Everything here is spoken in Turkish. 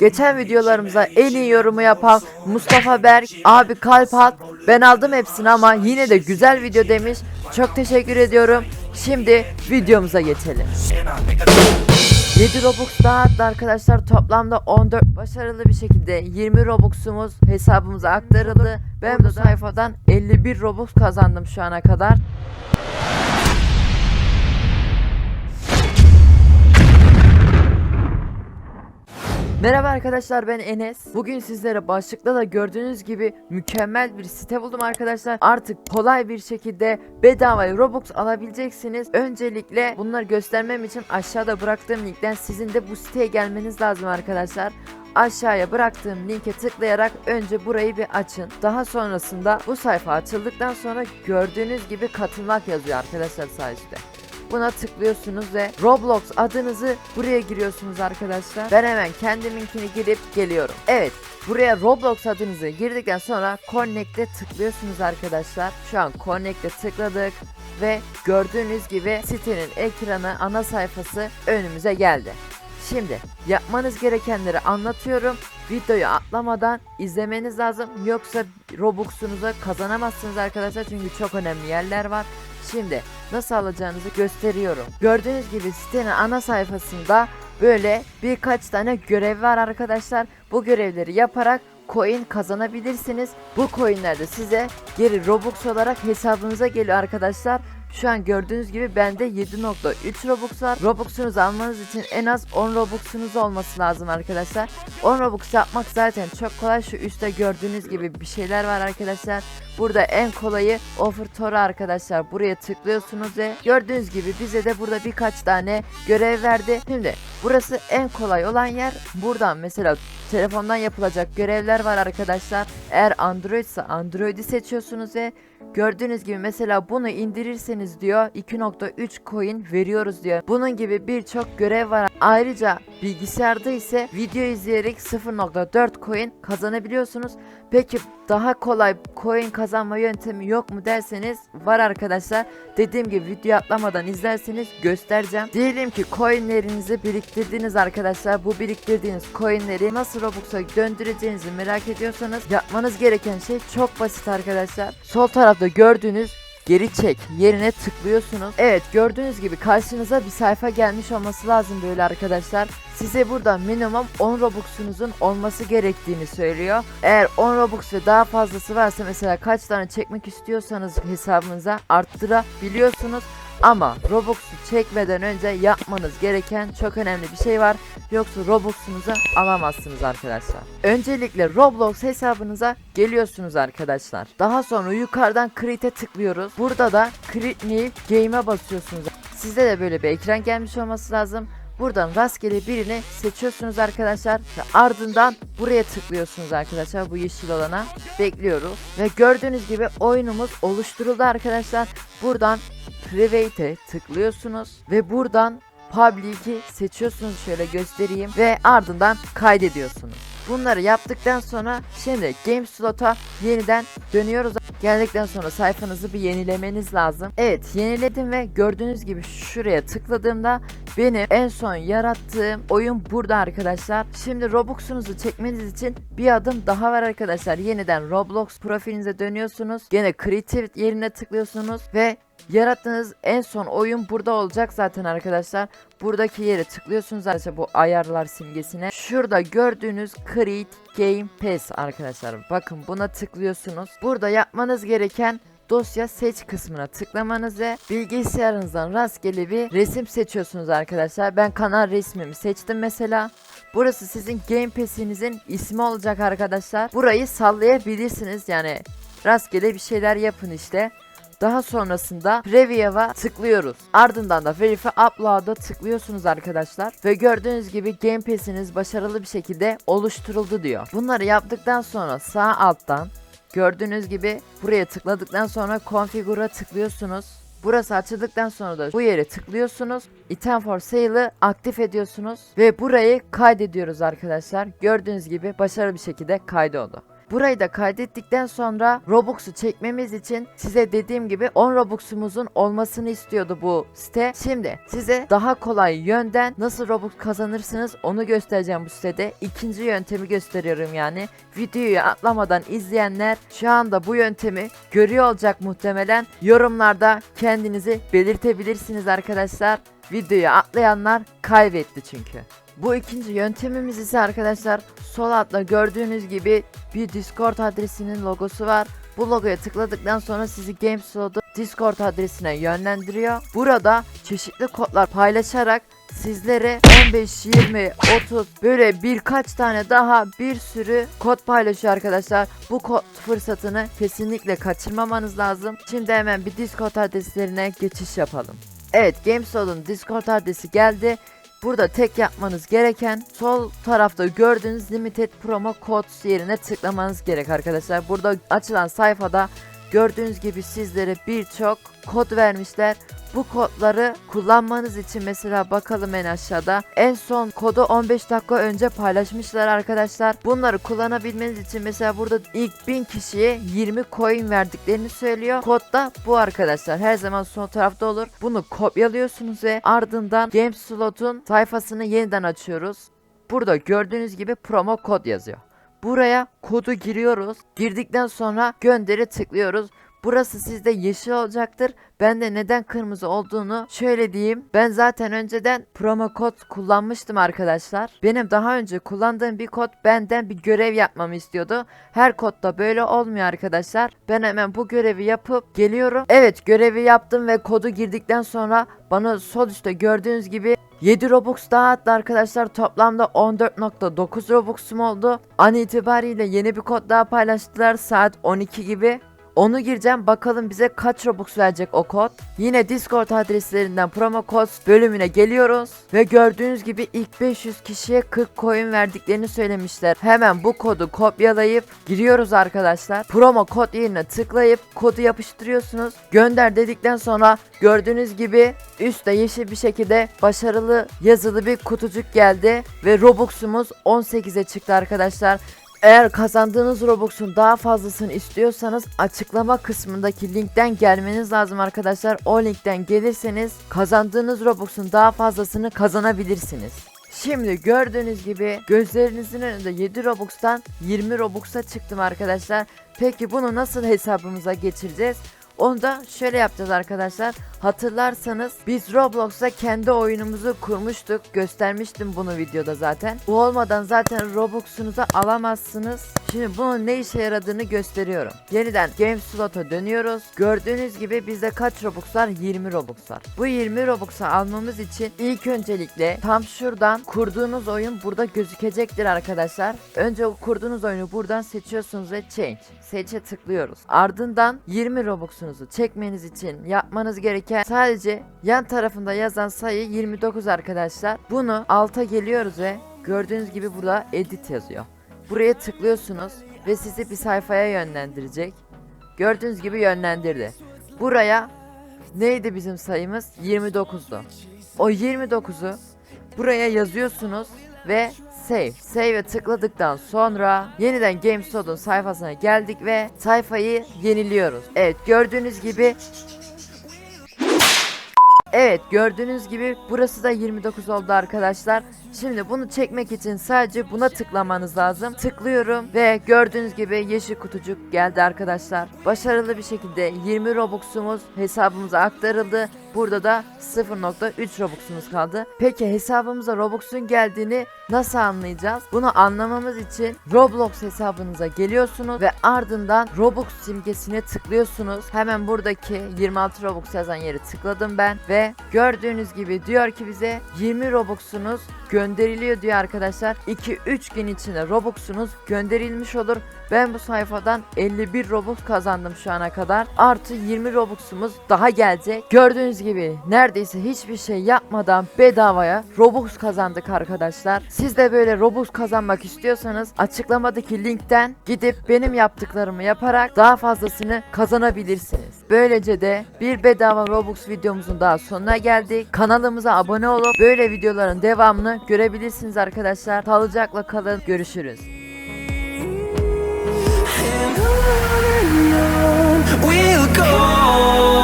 Geçen videolarımıza en iyi yorumu yapan Mustafa Berk, abi kalp at. Ben aldım hepsini ama yine de güzel video demiş. Çok teşekkür ediyorum. Şimdi videomuza geçelim. 7 Robux daha attı arkadaşlar. Toplamda 14 başarılı bir şekilde 20 Robux'umuz hesabımıza aktarıldı. Ben bu sayfadan 51 Robux kazandım şu ana kadar. Merhaba arkadaşlar ben Enes. Bugün sizlere başlıkta da gördüğünüz gibi mükemmel bir site buldum arkadaşlar. Artık kolay bir şekilde bedava Robux alabileceksiniz. Öncelikle bunları göstermem için aşağıda bıraktığım linkten sizin de bu siteye gelmeniz lazım arkadaşlar. Aşağıya bıraktığım linke tıklayarak önce burayı bir açın. Daha sonrasında bu sayfa açıldıktan sonra gördüğünüz gibi katılmak yazıyor arkadaşlar üstte. Buna tıklıyorsunuz ve Roblox adınızı buraya giriyorsunuz arkadaşlar. Ben hemen kendiminkini girip geliyorum. Evet buraya Roblox adınızı girdikten sonra Connect'e tıklıyorsunuz arkadaşlar. Şu an Connect'e tıkladık ve gördüğünüz gibi sitenin ekranı ana sayfası önümüze geldi. Şimdi yapmanız gerekenleri anlatıyorum. Videoyu atlamadan izlemeniz lazım. Yoksa Robux'unuzu kazanamazsınız arkadaşlar. Çünkü çok önemli yerler var. Şimdi nasıl alacağınızı gösteriyorum. Gördüğünüz gibi sitenin ana sayfasında böyle birkaç tane görev var arkadaşlar. Bu görevleri yaparak coin kazanabilirsiniz. Bu coinler de size geri Robux olarak hesabınıza geliyor arkadaşlar. Şu an gördüğünüz gibi bende 7.3 Robux var. Robux'unuzu almanız için en az 10 Robux'unuz olması lazım arkadaşlar. 10 Robux yapmak zaten çok kolay. Şu üstte gördüğünüz gibi bir şeyler var arkadaşlar. Burada en kolayı Offer Tora arkadaşlar. Buraya tıklıyorsunuz ve gördüğünüz gibi bize de burada birkaç tane görev verdi. Şimdi burası en kolay olan yer. Buradan mesela telefondan yapılacak görevler var arkadaşlar. Eğer Android ise Android'i seçiyorsunuz ve Gördüğünüz gibi mesela bunu indirirseniz diyor 2.3 coin veriyoruz diyor. Bunun gibi birçok görev var. Ayrıca bilgisayarda ise video izleyerek 0.4 coin kazanabiliyorsunuz. Peki daha kolay coin kazanma yöntemi yok mu derseniz var arkadaşlar. Dediğim gibi video atlamadan izlerseniz göstereceğim. Diyelim ki coinlerinizi biriktirdiniz arkadaşlar. Bu biriktirdiğiniz coinleri nasıl Robux'a döndüreceğinizi merak ediyorsanız yapmanız gereken şey çok basit arkadaşlar. Sol tarafta gördüğünüz geri çek yerine tıklıyorsunuz. Evet gördüğünüz gibi karşınıza bir sayfa gelmiş olması lazım böyle arkadaşlar. Size burada minimum 10 Robux'unuzun olması gerektiğini söylüyor. Eğer 10 Robux ve daha fazlası varsa mesela kaç tane çekmek istiyorsanız hesabınıza arttırabiliyorsunuz. Ama Robux'u çekmeden önce yapmanız gereken çok önemli bir şey var. Yoksa Robux'unuzu alamazsınız arkadaşlar. Öncelikle Roblox hesabınıza geliyorsunuz arkadaşlar. Daha sonra yukarıdan Create'e tıklıyoruz. Burada da Create New Game'e basıyorsunuz. Sizde de böyle bir ekran gelmiş olması lazım. Buradan rastgele birini seçiyorsunuz arkadaşlar ve ardından buraya tıklıyorsunuz arkadaşlar bu yeşil olana bekliyoruz ve gördüğünüz gibi oyunumuz oluşturuldu arkadaşlar buradan private'e tıklıyorsunuz ve buradan public'i seçiyorsunuz şöyle göstereyim ve ardından kaydediyorsunuz. Bunları yaptıktan sonra şimdi game slot'a yeniden dönüyoruz. Geldikten sonra sayfanızı bir yenilemeniz lazım. Evet yeniledim ve gördüğünüz gibi şuraya tıkladığımda benim en son yarattığım oyun burada arkadaşlar. Şimdi Robux'unuzu çekmeniz için bir adım daha var arkadaşlar. Yeniden Roblox profilinize dönüyorsunuz. Gene Creative yerine tıklıyorsunuz ve Yarattığınız en son oyun burada olacak zaten arkadaşlar. Buradaki yere tıklıyorsunuz arkadaşlar bu ayarlar simgesine. Şurada gördüğünüz Create Game Pass arkadaşlar. Bakın buna tıklıyorsunuz. Burada yapmanız gereken dosya seç kısmına tıklamanız ve bilgisayarınızdan rastgele bir resim seçiyorsunuz arkadaşlar. Ben kanal resmimi seçtim mesela. Burası sizin Game Pass'inizin ismi olacak arkadaşlar. Burayı sallayabilirsiniz yani rastgele bir şeyler yapın işte. Daha sonrasında Preview'a tıklıyoruz. Ardından da Verify Upload'a tıklıyorsunuz arkadaşlar. Ve gördüğünüz gibi Game Pass'iniz başarılı bir şekilde oluşturuldu diyor. Bunları yaptıktan sonra sağ alttan gördüğünüz gibi buraya tıkladıktan sonra Configure'a tıklıyorsunuz. Burası açıldıktan sonra da bu yere tıklıyorsunuz. Item for Sale'ı aktif ediyorsunuz. Ve burayı kaydediyoruz arkadaşlar. Gördüğünüz gibi başarılı bir şekilde kaydoldu. Burayı da kaydettikten sonra Robux'u çekmemiz için size dediğim gibi 10 Robux'umuzun olmasını istiyordu bu site. Şimdi size daha kolay yönden nasıl Robux kazanırsınız onu göstereceğim bu sitede. İkinci yöntemi gösteriyorum yani. Videoyu atlamadan izleyenler şu anda bu yöntemi görüyor olacak muhtemelen. Yorumlarda kendinizi belirtebilirsiniz arkadaşlar. Videoyu atlayanlar kaybetti çünkü. Bu ikinci yöntemimiz ise arkadaşlar sol altta gördüğünüz gibi bir Discord adresinin logosu var. Bu logoya tıkladıktan sonra sizi GameSlot'un Discord adresine yönlendiriyor. Burada çeşitli kodlar paylaşarak sizlere 15, 20, 30 böyle birkaç tane daha bir sürü kod paylaşıyor arkadaşlar. Bu kod fırsatını kesinlikle kaçırmamanız lazım. Şimdi hemen bir Discord adreslerine geçiş yapalım. Evet GameStop'un Discord adresi geldi. Burada tek yapmanız gereken sol tarafta gördüğünüz limited promo codes yerine tıklamanız gerek arkadaşlar. Burada açılan sayfada gördüğünüz gibi sizlere birçok kod vermişler. Bu kodları kullanmanız için mesela bakalım en aşağıda. En son kodu 15 dakika önce paylaşmışlar arkadaşlar. Bunları kullanabilmeniz için mesela burada ilk 1000 kişiye 20 coin verdiklerini söylüyor. Kod da bu arkadaşlar. Her zaman sol tarafta olur. Bunu kopyalıyorsunuz ve ardından GameSlot'un sayfasını yeniden açıyoruz. Burada gördüğünüz gibi promo kod yazıyor. Buraya kodu giriyoruz. Girdikten sonra gönderi tıklıyoruz. Burası sizde yeşil olacaktır. Ben de neden kırmızı olduğunu şöyle diyeyim. Ben zaten önceden promo kod kullanmıştım arkadaşlar. Benim daha önce kullandığım bir kod benden bir görev yapmamı istiyordu. Her kodda böyle olmuyor arkadaşlar. Ben hemen bu görevi yapıp geliyorum. Evet görevi yaptım ve kodu girdikten sonra bana sol üstte gördüğünüz gibi 7 Robux daha attı arkadaşlar. Toplamda 14.9 Robux'um oldu. An itibariyle yeni bir kod daha paylaştılar saat 12 gibi. Onu gireceğim bakalım bize kaç Robux verecek o kod. Yine Discord adreslerinden promo codes bölümüne geliyoruz. Ve gördüğünüz gibi ilk 500 kişiye 40 coin verdiklerini söylemişler. Hemen bu kodu kopyalayıp giriyoruz arkadaşlar. Promo kod yerine tıklayıp kodu yapıştırıyorsunuz. Gönder dedikten sonra gördüğünüz gibi üstte yeşil bir şekilde başarılı yazılı bir kutucuk geldi. Ve Robux'umuz 18'e çıktı arkadaşlar. Eğer kazandığınız Robux'un daha fazlasını istiyorsanız açıklama kısmındaki linkten gelmeniz lazım arkadaşlar. O linkten gelirseniz kazandığınız Robux'un daha fazlasını kazanabilirsiniz. Şimdi gördüğünüz gibi gözlerinizin önünde 7 Robux'tan 20 Robux'a çıktım arkadaşlar. Peki bunu nasıl hesabımıza geçireceğiz? Onu da şöyle yapacağız arkadaşlar. Hatırlarsanız biz Roblox'ta kendi oyunumuzu kurmuştuk. Göstermiştim bunu videoda zaten. Bu olmadan zaten Robux'unuzu alamazsınız. Şimdi bunun ne işe yaradığını gösteriyorum. Yeniden Game Slot'a dönüyoruz. Gördüğünüz gibi bizde kaç Robux var? 20 Robux var. Bu 20 Robux'u almamız için ilk öncelikle tam şuradan kurduğunuz oyun burada gözükecektir arkadaşlar. Önce kurduğunuz oyunu buradan seçiyorsunuz ve Change. Seçe tıklıyoruz. Ardından 20 Robux'unuzu çekmeniz için yapmanız gereken sadece yan tarafında yazan sayı 29 arkadaşlar. Bunu alta geliyoruz ve gördüğünüz gibi burada edit yazıyor. Buraya tıklıyorsunuz ve sizi bir sayfaya yönlendirecek. Gördüğünüz gibi yönlendirdi. Buraya neydi bizim sayımız? 29'du. O 29'u buraya yazıyorsunuz ve save. Save'e tıkladıktan sonra yeniden GameStop'un sayfasına geldik ve sayfayı yeniliyoruz. Evet gördüğünüz gibi Evet gördüğünüz gibi burası da 29 oldu arkadaşlar. Şimdi bunu çekmek için sadece buna tıklamanız lazım. Tıklıyorum ve gördüğünüz gibi yeşil kutucuk geldi arkadaşlar. Başarılı bir şekilde 20 Robux'umuz hesabımıza aktarıldı. Burada da 0.3 Robux'umuz kaldı. Peki hesabımıza Robux'un geldiğini nasıl anlayacağız? Bunu anlamamız için Roblox hesabınıza geliyorsunuz ve ardından Robux simgesine tıklıyorsunuz. Hemen buradaki 26 Robux yazan yeri tıkladım ben ve gördüğünüz gibi diyor ki bize 20 Robux'unuz gönderiliyor diyor arkadaşlar. 2-3 gün içinde Robux'unuz gönderilmiş olur. Ben bu sayfadan 51 Robux kazandım şu ana kadar. Artı 20 Robux'umuz daha gelecek. Gördüğünüz gibi neredeyse hiçbir şey yapmadan bedavaya Robux kazandık arkadaşlar. Siz de böyle Robux kazanmak istiyorsanız açıklamadaki linkten gidip benim yaptıklarımı yaparak daha fazlasını kazanabilirsiniz. Böylece de bir bedava Robux videomuzun daha sonuna geldik. Kanalımıza abone olup böyle videoların devamını görebilirsiniz arkadaşlar. Sağlıcakla kalın. Görüşürüz. We'll go